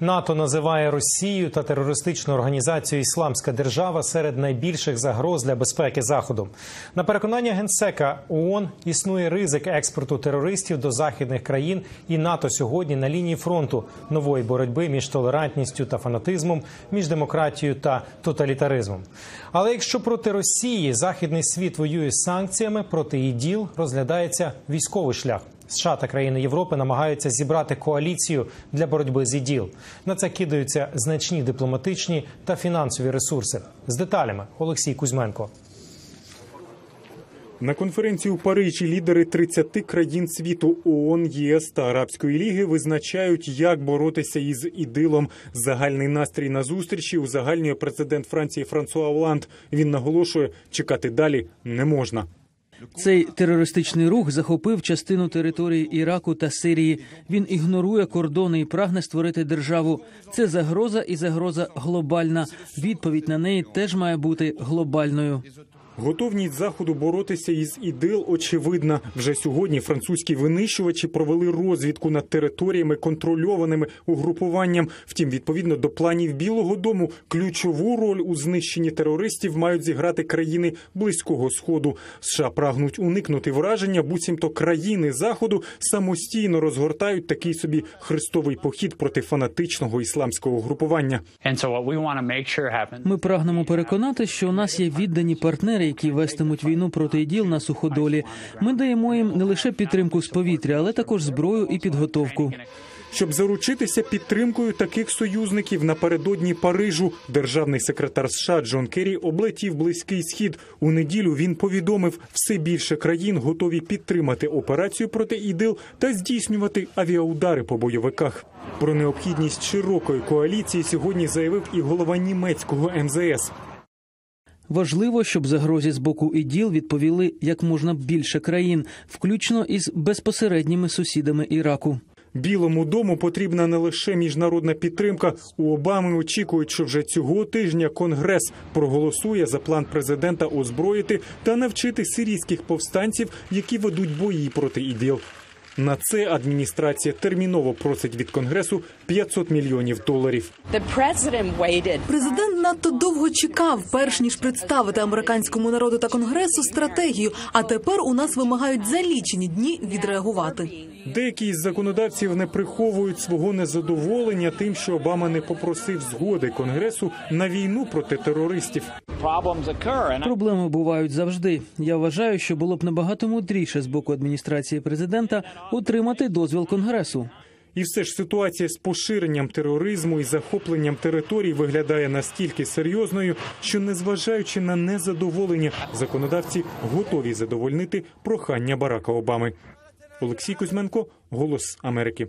НАТО називає Росію та терористичну організацію Ісламська держава серед найбільших загроз для безпеки Заходу. На переконання генсека ООН існує ризик експорту терористів до західних країн, і НАТО сьогодні на лінії фронту нової боротьби між толерантністю та фанатизмом, між демократією та тоталітаризмом. Але якщо проти Росії західний світ воює з санкціями, проти ІДІЛ розглядається військовий шлях. США та країни Європи намагаються зібрати коаліцію для боротьби з іділ. На це кидаються значні дипломатичні та фінансові ресурси. З деталями Олексій Кузьменко. На конференції у Парижі лідери 30 країн світу ООН, ЄС та Арабської ліги визначають, як боротися із ідилом. Загальний настрій на зустрічі узагальнює президент Франції Франсуа Оланд. Він наголошує, чекати далі не можна. Цей терористичний рух захопив частину території Іраку та Сирії. Він ігнорує кордони і прагне створити державу. Це загроза і загроза глобальна. Відповідь на неї теж має бути глобальною. Готовність заходу боротися із ідил очевидна. Вже сьогодні французькі винищувачі провели розвідку над територіями, контрольованими угрупуванням. Втім, відповідно до планів Білого Дому, ключову роль у знищенні терористів мають зіграти країни близького сходу. США прагнуть уникнути враження, буцімто країни заходу самостійно розгортають такий собі хрестовий похід проти фанатичного ісламського happens Ми прагнемо переконати, що у нас є віддані партнери, які вестимуть війну проти іділ на суходолі. Ми даємо їм не лише підтримку з повітря, але також зброю і підготовку. Щоб заручитися підтримкою таких союзників напередодні Парижу, державний секретар США Джон Керрі облетів близький схід. У неділю він повідомив, все більше країн готові підтримати операцію проти ідил та здійснювати авіаудари по бойовиках. Про необхідність широкої коаліції сьогодні заявив і голова німецького МЗС. Важливо, щоб загрозі з боку іділ відповіли як можна більше країн, включно із безпосередніми сусідами Іраку. Білому дому потрібна не лише міжнародна підтримка. У Обами очікують, що вже цього тижня Конгрес проголосує за план президента озброїти та навчити сирійських повстанців, які ведуть бої проти іділ. На це адміністрація терміново просить від конгресу 500 мільйонів доларів. Президент надто довго чекав, перш ніж представити американському народу та конгресу стратегію. А тепер у нас вимагають за лічені дні відреагувати. Деякі із законодавців не приховують свого незадоволення тим, що Обама не попросив згоди конгресу на війну проти терористів. Проблеми бувають завжди. Я вважаю, що було б набагато мудріше з боку адміністрації президента отримати дозвіл конгресу. І все ж ситуація з поширенням тероризму і захопленням територій виглядає настільки серйозною, що, незважаючи на незадоволення, законодавці готові задовольнити прохання Барака Обами. Олексій Кузьменко, Голос Америки.